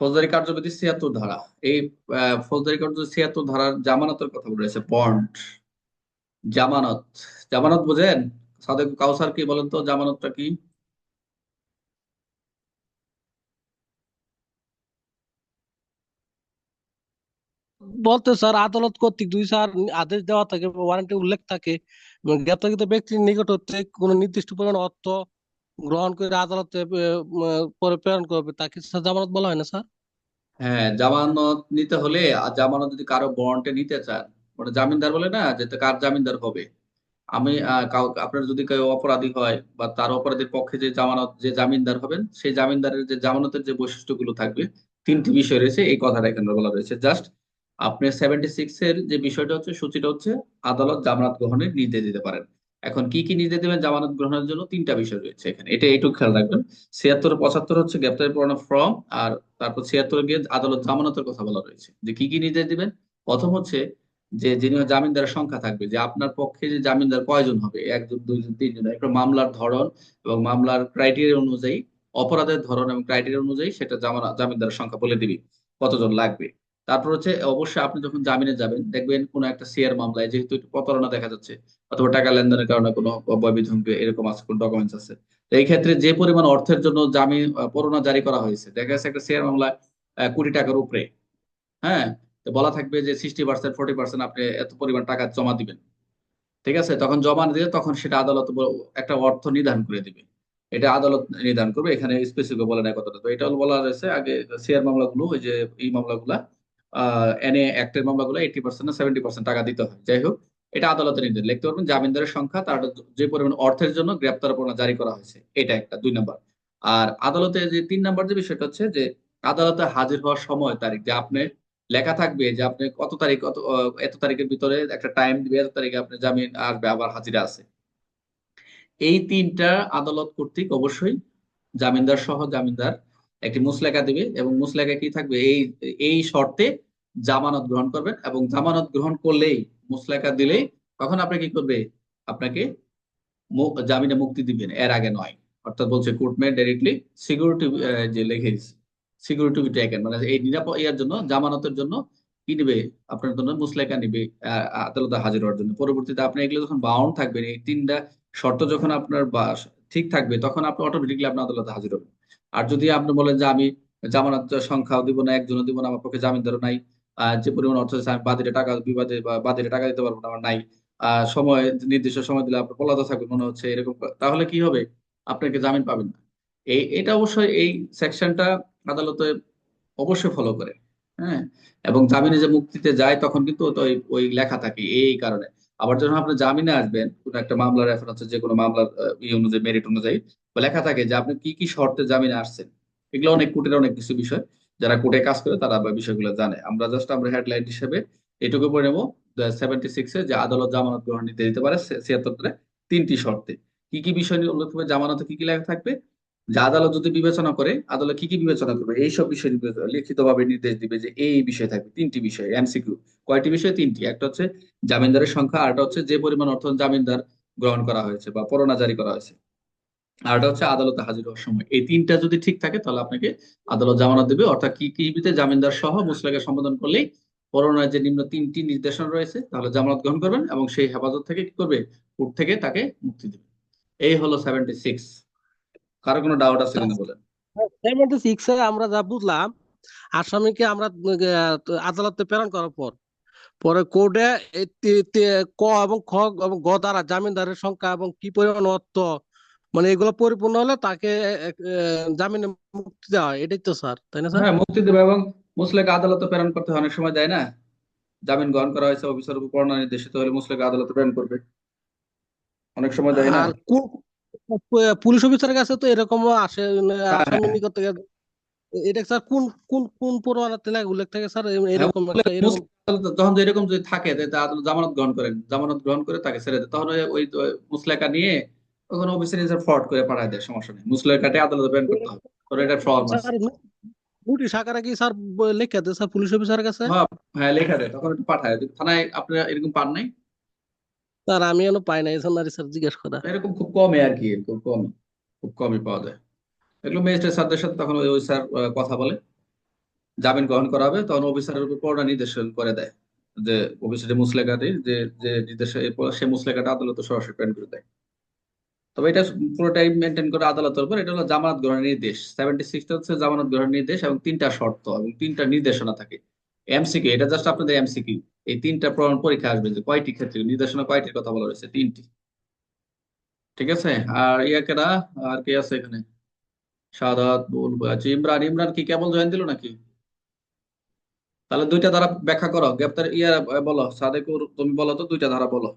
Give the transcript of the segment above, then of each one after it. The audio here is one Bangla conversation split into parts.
ফৌজদারি কার্যবিধি ছিয়াত্তর ধারা। এই ফৌজদারি কার্য ছিয়াত্তর ধারার জামানতের কথা বলে রয়েছে। বন্ড, জামানত। জামানত বোঝেন? সাদেক কাউসার কি বলেন তো? জামানতটা কি? বলতে স্যার, আদালত কর্তৃক দুই স্যার আদেশ দেওয়া থাকে ওয়ারেন্টে উল্লেখ থাকে গ্রেপ্তারকৃত ব্যক্তির নিকট হতে কোনো নির্দিষ্ট পরিমাণ অর্থ গ্রহণ করে আদালতে পরে প্রেরণ করবে, তাকে জামানত বলা হয় না, স্যার? হ্যাঁ জামানত নিতে হলে জামানত যদি কারও বন্ডে নিতে চান মানে জামিনদার বলে না, যে কার জামিনদার হবে? আমি আপনার যদি কেউ অপরাধী হয়, বা তার অপরাধীর পক্ষে যে জামানত, যে জামিনদার হবেন, সেই জামিনদারের যে জামানতের যে বৈশিষ্ট্যগুলো থাকবে, তিনটি বিষয় রয়েছে, এই কথাটা এখানে বলা রয়েছে। জাস্ট আপনি সেভেন্টি সিক্স এর যে বিষয়টা হচ্ছে, সূচিটা হচ্ছে, আদালত জামানত গ্রহণের নির্দেশ দিতে পারেন। এখন কি কি নির্দেশ দেবেন? জামানত গ্রহণের জন্য তিনটা বিষয় রয়েছে এখানে। এটা একটু খেয়াল রাখবেন। ছিয়াত্তর পঁচাত্তর হচ্ছে গ্রেপ্তারি পরোয়ানা ফর্ম, আর তারপর ছিয়াত্তর গিয়ে আদালত জামানতের কথা বলা রয়েছে। যে কি কি নির্দেশ দিবেন? প্রথম হচ্ছে যে যিনি জামিনদারের সংখ্যা থাকবে, যে আপনার পক্ষে যে জামিনদার কয়জন হবে? একজন দুইজন তিনজন একটা মামলার ধরন এবং মামলার ক্রাইটেরিয়া অনুযায়ী, অপরাধের ধরন এবং ক্রাইটেরিয়া অনুযায়ী সেটা জামানা, জামিনদারের সংখ্যা বলে দিবি, কতজন লাগবে। তারপর হচ্ছে অবশ্যই আপনি যখন জামিনে যাবেন, দেখবেন কোনো একটা শেয়ার মামলায় যেহেতু একটু প্রতারণা দেখা যাচ্ছে অথবা টাকা লেনদেনের কারণে কোনো বৈবিধ্যঙ্গ এরকম আছে কোনো ডকুমেন্টস আছে। তো এই ক্ষেত্রে যে পরিমাণ অর্থের জন্য জামিন আহ, পরোয়ানা জারি করা হয়েছে দেখা যাচ্ছে একটা শেয়ার মামলায় আহ, কোটি টাকার উপরে। হ্যাঁ? তো বলা থাকবে যে সিক্সটি পার্সেন্ট ফোর্টি পার্সেন্ট আপনি এত পরিমাণ টাকা জমা দিবেন। ঠিক আছে? তখন জমা দিয়ে তখন সেটা আদালত একটা অর্থ নির্ধারণ করে দিবে। এটা আদালত নির্ধারণ করবে এখানে স্পেসিফিক বলে নাই কতটা। তো এটা বলা রয়েছে আগে শেয়ার মামলাগুলো ওই যে এই মামলাগুলা এনে অ্যাক্টের মামলাগুলো এইটি পার্সেন্ট সেভেন্টি পার্সেন্ট টাকা দিতে হয়। যাই হোক এটা আদালতের নির্দেশ। লিখতে পারবেন জামিনদারের সংখ্যা, তার যে পরিমাণ অর্থের জন্য গ্রেপ্তার পরোয়ানা জারি করা হয়েছে। এটা একটা। দুই নাম্বার। আর আদালতে যে তিন নাম্বার যে বিষয়টা হচ্ছে যে, আদালতে হাজির হওয়ার সময় তারিখ যে আপনি লেখা থাকবে যে আপনি কত তারিখ, কত এত তারিখের ভিতরে একটা টাইম দিবে, এত তারিখে আপনি জামিন আসবে, আবার হাজিরা আছে। এই তিনটা আদালত কর্তৃক অবশ্যই জামিনদার সহ জামিনদার একটি মুসলেখা দিবে এবং মুসলেখা কি থাকবে? এই এই শর্তে জামানত গ্রহণ করবেন এবং জামানত গ্রহণ করলেই মুসলেখা দিলেই তখন আপনি কি করবে? আপনাকে জামিনে মুক্তি দিবেন, এর আগে নয়। অর্থাৎ বলছে কোর্ট মে ডাইরেক্টলি সিকিউরিটি যে লিখে সিকিউরিটি টেকেন মানে এই নিরাপদ ইয়ার জন্য, জামানতের জন্য কি নিবে? আপনার জন্য মুসলেখা নিবে আদালতে হাজির হওয়ার জন্য। পরবর্তীতে আপনি এগুলো যখন বাউন্ড থাকবেন, এই তিনটা শর্ত যখন আপনার ঠিক থাকবে, তখন আপনি অটোমেটিকলি আপনার আদালতে হাজির হবেন। আর যদি আপনি বলেন যে আমি জামানত সংখ্যাও দিব না, একজনও দিব না, আমার পক্ষে জামিন জামিনদারও নাই যে পরিমাণ অর্থ আছে, আমি বাদীরে টাকা, বিবাদে বা টাকা দিতে পারব না, আমার নাই। সময়, নির্দিষ্ট সময় দিলে আপনার পলাতক থাকবে, মনে হচ্ছে এরকম তাহলে কি হবে? আপনাকে জামিন পাবেন না? এই, এটা অবশ্যই এই সেকশনটা আদালতে অবশ্যই ফলো করে হ্যাঁ? এবং জামিনে যে মুক্তিতে যায়, তখন কিন্তু ওই লেখা থাকে এই কারণে। আবার যখন আপনি জামিনে আসবেন, কোন একটা মামলার রেফারেন্স যে কোনো মামলার ই অনুযায়ী মেরিট অনুযায়ী, লেখা থাকে যে আপনি কি কি শর্তে জামিনে আসছেন। এগুলো অনেক কোর্টের অনেক কিছু বিষয়। যারা কোর্টে কাজ করে তারা বিষয়গুলো জানে। আমরা জাস্ট আমরা হেডলাইন হিসেবে এটুকু পড়ে নেব সেভেন্টি সিক্সে যে আদালত জামানত গ্রহণ নিতে দিতে পারে ছিয়াত্তর তিনটি শর্তে। কি কি বিষয় নিয়ে উল্লেখ করবে, জামানতে কি কি লেখা থাকবে? যে আদালত যদি বিবেচনা করে, আদালত কি কি বিবেচনা করবে? এইসব বিষয় লিখিত ভাবে নির্দেশ দিবে যে এই বিষয় থাকবে, তিনটি বিষয়, এমসিকিউ। কয়টি বিষয়? তিনটি। একটা হচ্ছে জামিনদারের সংখ্যা আরটা হচ্ছে যে পরিমাণ অর্থ জামিনদার গ্রহণ করা হয়েছে বা পরোয়ানা জারি করা হয়েছে। আরটা হচ্ছে আদালতে হাজির হওয়ার সময়। এই তিনটা যদি ঠিক থাকে, তাহলে আপনাকে আদালত জামানত দেবে। অর্থাৎ কি কি বিতে জামিনদার সহ মুসলাকে সম্বোধন করলেই পরোয়ানার যে নিম্ন তিনটি নির্দেশনা রয়েছে, তাহলে জামানত গ্রহণ করবেন এবং সেই হেফাজত থেকে কি করবে? কোর্ট থেকে তাকে মুক্তি দেবে। এই হলো সেভেন্টি সিক্স কারও কোনো ডাউট আছে কিনা বলেন? সেভেন্টি সিক্স এ আমরা যা বুঝলাম, আসামিকে আমরা আদালতে প্রেরণ করার পর, পরে কোর্টে ক এবং খ এবং গ দ্বারা জামিনদারের সংখ্যা এবং কি পরিমাণ অর্থ মানে এগুলো পরিপূর্ণ হলে তাকে জামিনে মুক্তি দেওয়া হয়। এটাই তো স্যার তাই না স্যার? হ্যাঁ মুক্তি দেবে এবং মুসলেকে আদালতে প্রেরণ করতে হয়, অনেক সময় দেয় না? জামিন গ্রহণ করা হয়েছে অফিসার উপর পরোয়ানা নির্দেশিত হলে মুসলেকে আদালতে প্রেরণ করবে। অনেক সময় দেয় না? পুলিশ অফিসারের কাছে তো এরকমও আসে মানে হ্যাঁ, আসামির নিকট থেকে। এটা স্যার কোন কোন কোন পরোয়ানাতে লাগে উল্লেখ থাকে স্যার? হ্যাঁ, এরকম একটা এরকম এরকম যদি থাকে আদালত জামানত গ্রহণ করেন। জামানত গ্রহণ করে তাকে ছেড়ে দেয়। তখন ওই মুসলেকা নিয়ে তখন অফিসার নিজের ফ্রড করে পাঠায় দেয় সমস্যা নেই। মুসলেকাটে আদালতে প্রেরণ করতে হবে। তোর এটা ফ্রড নোটিশ আকারে কি স্যার লিখে দেয় স্যার পুলিশ অফিসারের কাছে? হ্যাঁ হ্যাঁ লেখা দেয়। তখন এটা পাঠায়। থানায় আপনারা এরকম পান নাই? স্যার আমি এখনও পাই নাই স্যার স্যার জিজ্ঞেস করা। এরকম খুব কমই আর কি খুব কমই খুব কমই পাওয়া যায়। এগুলো ম্যাজিস্ট্রেট স্যারদের সাথে তখন ওই স্যার কথা বলে। জামিন গ্রহণ করা হবে তখন অফিসারের উপর পরোয়ানা নির্দেশন করে দেয়। যে অফিসারের মুসলেকাটি যে যে নির্দেশে সে মুসলেকাটা আদালতে সরাসরি প্রেরণ করে দেয়। তবে এটা পুরোটাই মেনটেন করে আদালতের উপর। এটা হলো জামানত গ্রহণের নির্দেশ। সেভেন্টি সিক্সটা হচ্ছে জামানত গ্রহণের নির্দেশ এবং তিনটা শর্ত এবং তিনটা নির্দেশনা থাকে। এমসিকিউ এটা জাস্ট আপনাদের এমসিকিউ এই তিনটা প্রমাণ পরীক্ষা আসবে যে কয়টি ক্ষেত্রে, নির্দেশনা কয়টির কথা বলা রয়েছে তিনটি। ঠিক আছে? আর ইয়াকেরা আর কে আছে এখানে? সাদাত বলব আচ্ছা ইমরান ইমরান কি কেবল জয়েন দিল নাকি? তাহলে দুইটা ধারা ব্যাখ্যা করো। গ্রেপ্তার ইয়া বলো, সাদেকুর তুমি বলো তো, দুইটা ধারা বলো।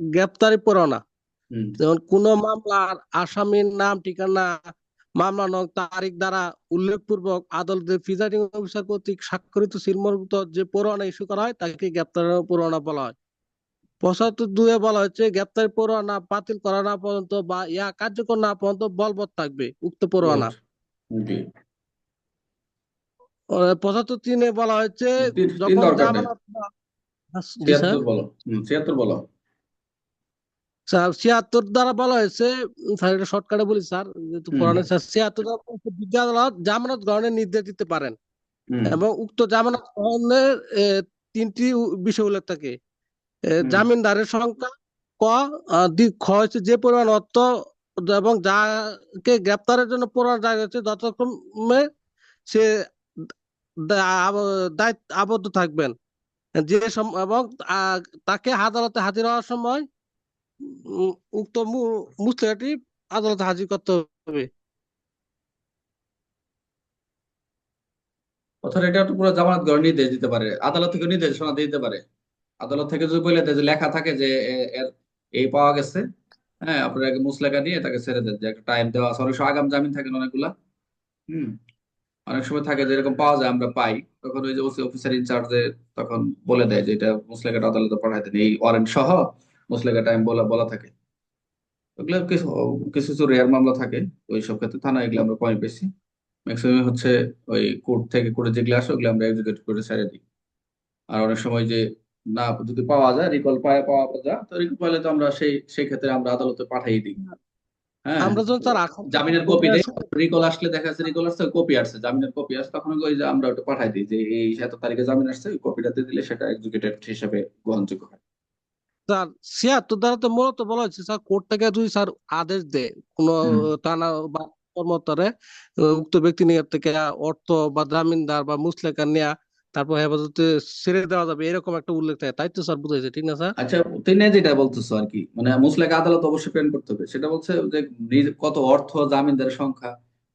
গ্রেপ্তারি পরোয়ানা যেমন কোন মামলার আসামির নাম ঠিকানা মামলা নং তারিখ দ্বারা উল্লেখপূর্বক আদালতের প্রিজাইডিং অফিসার কর্তৃক স্বাক্ষরিত সিলমোহরভুক্ত যে পরোয়ানা ইস্যু করা হয় তাকে গ্রেপ্তার পরোয়ানা বলা হয়। পঁচাত্তর দুয়ে বলা হচ্ছে গ্রেপ্তারি পরোয়ানা বাতিল করা না পর্যন্ত বা ইয়া কার্যকর না পর্যন্ত বলবৎ থাকবে উক্ত পরোয়ানা পঁচাত্তর তিনে বলা তিন যখন জামানত জি স্যার ছিয়াত্তর বলো। হুম ছিয়াত্তর বলো। স্যার ছিয়াত্তর দ্বারা বলা হয়েছে স্যার এটা শর্টকাটে বলি স্যার যেহেতু হুম পুরানো স্যার ছিয়াত্তর দ্বারা বলা হয়েছে, বিজ্ঞ আদালত জামানত গ্রহণের নির্দেশ দিতে পারেন। হুম। এবং উক্ত জামানত গ্রহণের এ, তিনটি উ- বিষয় উল্লেখ থাকে। এ, হুম। জামিনদারের সংখ্যা ক আহ, দি খ হচ্ছে যে পরিমাণ অর্থ এবং যাকে গ্রেপ্তারের জন্য পরোয়ানা জারি হচ্ছে যথাক্রমে সে দা- আব- দায়িত্ব আবদ্ধ থাকবেন। যে এবং তাকে আদালতে হাজির হওয়ার সময় উক্ত মু- আদালতে হাজির করতে হবে। অর্থাৎ এটা তো পুরো জামানত গ্রহণ নির্দেশ দিতে পারে। আদালত থেকে নির্দেশনা দিতে পারে। আদালত থেকে যদি বলে দেয় যে লেখা থাকে যে এর এই পাওয়া গেছে হ্যাঁ আপনারা মুসলেখা নিয়ে তাকে ছেড়ে দেন। যে একটা টাইম দেওয়া আছে। অনেক আগাম জামিন থাকে অনেকগুলা। হুম। অনেক সময় থাকে যে এরকম পাওয়া যায়, আমরা পাই। তখন ওই যে ওসি অফিসার ইনচার্জে তখন বলে দেয় যে এটা মুসলেখাটা আদালতে পাঠাই দেন। এই ওয়ারেন্ট সহ মুসলেখা টাইম বলা বলা থাকে। ওগুলো কিছু কিছু কিছু রেয়ার মামলা থাকে। ওই সব ক্ষেত্রে থানা এগুলো আমরা কম বেশি ম্যাক্সিমাম হচ্ছে ওই কোর্ট থেকে কোর্টে যেগুলো আসে, ওগুলো আমরা এক্সিকিউট করে ছেড়ে দিই। আর অনেক সময় যে না, যদি পাওয়া যায় রিকল পায়, পাওয়া যায়, তো রিকল পাইলে তো আমরা সেই সেই ক্ষেত্রে আমরা আদালতে পাঠিয়ে দিই। আমরা যখন আসামি জামিনের কপি রিকল আসলে দেখা যাচ্ছে রিকল আসছে কপি আসছে। জামিনের কপি আসছে তখন ওই যে আমরা ওটা পাঠাই দিই যে এই এত তারিখে জামিন আসছে ওই দিলে সেটা এক্সিকিউটেড হিসেবে গ্রহণযোগ্য হয়। স্যার ছিয়াত্তর দ্বারা তো মূলত বলা হচ্ছে স্যার কোর্ট থেকে যদি স্যার আদেশ দেয় কোন থানা বা কর্মতরে উক্ত ব্যক্তি নিকট থেকে অর্থ বা জামিনদার বা মুসলেকা নেয়া তারপর হেফাজতে ছেড়ে দেওয়া যাবে। এরকম একটা উল্লেখ থাকে। তাই তো স্যার বুঝাইছে ঠিক না স্যার? আচ্ছা তিনি যেটা বলতেছো আর কি মানে মুসলেক আদালত অবশ্যই প্রেরণ করতে হবে। সেটা বলছে যে কত অর্থ জামিনদারের সংখ্যা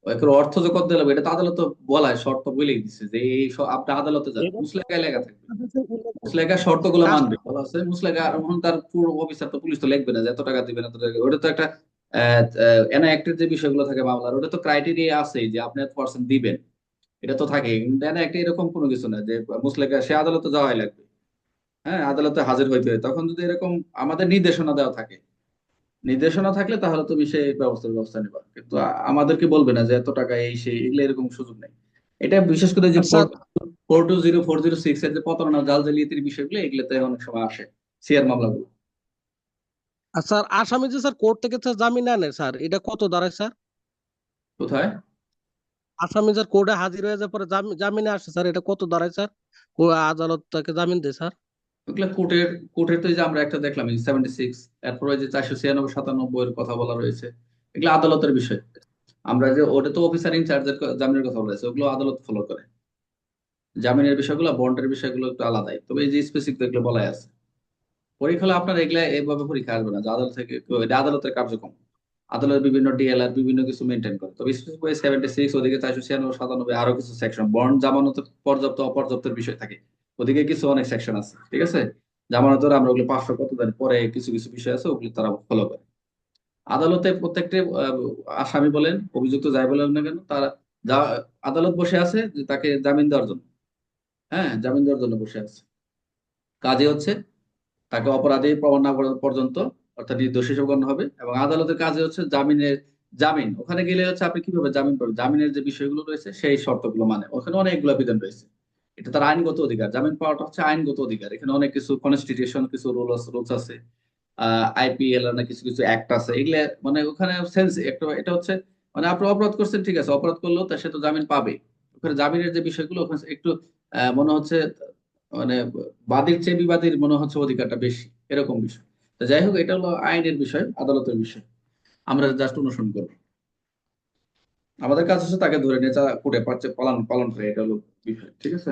একের অর্থ যে কত দিলাম এটা তো আদালত বলায় শর্ত বলেই দিচ্ছে যে এই স- আপনি আদালতে যান। এটা মুসলেকায় লেখা থাকবে মুসলেকা শর্তগুলো কাজ- মানবে। বলা আছে মুসলেকা তার পুরো অফিসার তো পুলিশ তো লিখবে না যে এত টাকা দিবেন এত টাকা ওটা তো একটা এনআইএক্টের যে বিষয়গুলো থাকে মামলার ওটা তো ক্রাইটেরিয়া আছেই যে আপনি এত পার্সেন্ট দিবেন। এটা তো থাকে কিন্তু একটা এরকম কোনো কিছু না যে মুসলেকা সে আদালতে যাওয়াই লাগবে। হ্যাঁ আদালতে হাজির হইতে হয়। তখন যদি এরকম আমাদের নির্দেশনা দেওয়া থাকে। নির্দেশনা থাকলে তাহলে তুমি সেই ব্যবস্থার ব্যবস্থা নেবা কিন্তু আমাদেরকে বলবে না যে এত টাকা এই সেই এগুলো এরকম সুযোগ নেই। এটা বিশেষ করে যে four two zero four zero six এর যে প্রতারণা জাল জালিয়াতির বিষয়গুলো এগুলোতে অনেক সময় আসে সিআর মামলাগুলো। আর স্যার আসামি যে স্যার কোর্ট থেকে স্যার জামিন আনে স্যার। এটা কত দাঁড়ায় স্যার? কোথায়? আসামি স্যার কোর্টে হাজির হয়ে যাওয়ার পরে জামিনে আসে স্যার। এটা কত দাঁড়ায়, স্যার? আদালত তাকে জামিন দেয়, স্যার? কোর্টের কোর্টের তো যে আমরা একটা দেখলাম সেভেন্টি সিক্স যে চারশো ছিয়ানব্বই সাতানব্বই এর কথা বলা রয়েছে, এগুলো আদালতের বিষয়। আমরা যে, ওটা তো অফিসার ইনচার্জের জামিনের কথা বলেছে ওগুলো আদালত ফলো করে। জামিনের বিষয়গুলো বন্ডের বিষয়গুলো একটু আলাদাই, তবে এই যে স্পেসিফিক এগুলো বলাই আছে। পরীক্ষা হলে আপনার এগুলা এইভাবে পরীক্ষা আসবে না, যে আদালত থেকে এটা আদালতের কার্যক্রম। আদালতের বিভিন্ন ডিএলআর বিভিন্ন কিছু মেনটেন করে। তবে সেভেন্টি সিক্স ওদিকে চারশো ছিয়ানব্বই, সাতানব্বই আরও কিছু সেকশন বন্ড জামানতের পর্যাপ্ত, অপর্যাপ্তের বিষয় থাকে। ওদিকে কিছু অনেক সেকশন আছে, ঠিক আছে? জামানতের আমরা ওগুলো পাঁচশো কত দিন পরে কিছু কিছু বিষয় আছে, ওগুলো তারা ফলো করে। আদালতে প্রত্যেকটি আসামি বলেন, অভিযুক্ত যাই বলেন না কেন, তারা যা, আদালত বসে আছে তাকে জামিন দেওয়ার জন্য। হ্যাঁ জামিন দেওয়ার জন্য বসে আছে। কাজে হচ্ছে তাকে অপরাধী প্রমাণ না পর্যন্ত অর্থাৎ নির্দোষ হিসেবে গণ্য হবে এবং আদালতের কাজে হচ্ছে জামিনের জামিন। ওখানে গেলে হচ্ছে আপনি কীভাবে জামিন পাবেন? জামিনের যে বিষয়গুলো রয়েছে সেই শর্তগুলো মানে। ওখানে অনেকগুলো বিধান রয়েছে। এটা তার আইনগত অধিকার। জামিন পাওয়াটা হচ্ছে আইনগত অধিকার। এখানে অনেক কিছু কনস্টিটিউশন কিছু রুলস রুলস আছে। আইপিএল না কিছু কিছু অ্যাক্ট আছে। এগুলো মানে ওখানে সেন্স একটা, এটা হচ্ছে মানে আপনি অপরাধ করছেন, ঠিক আছে। অপরাধ করলেও তা সে তো জামিন পাবে। ওখানে জামিনের যে বিষয়গুলো, ওখানে একটু মনে হচ্ছে মানে বাদীর চেয়ে বিবাদীর মনে হচ্ছে অধিকারটা বেশি। এরকম বিষয়। যাই হোক, এটা হলো আইনের বিষয়, আদালতের বিষয়। আমরা জাস্ট অনুসরণ করব। আমাদের কাজ হচ্ছে তাকে ধরে নিয়ে কোর্টে পাচ্ছে, পালন পালন করে, এটা হলো বিষয়, ঠিক আছে?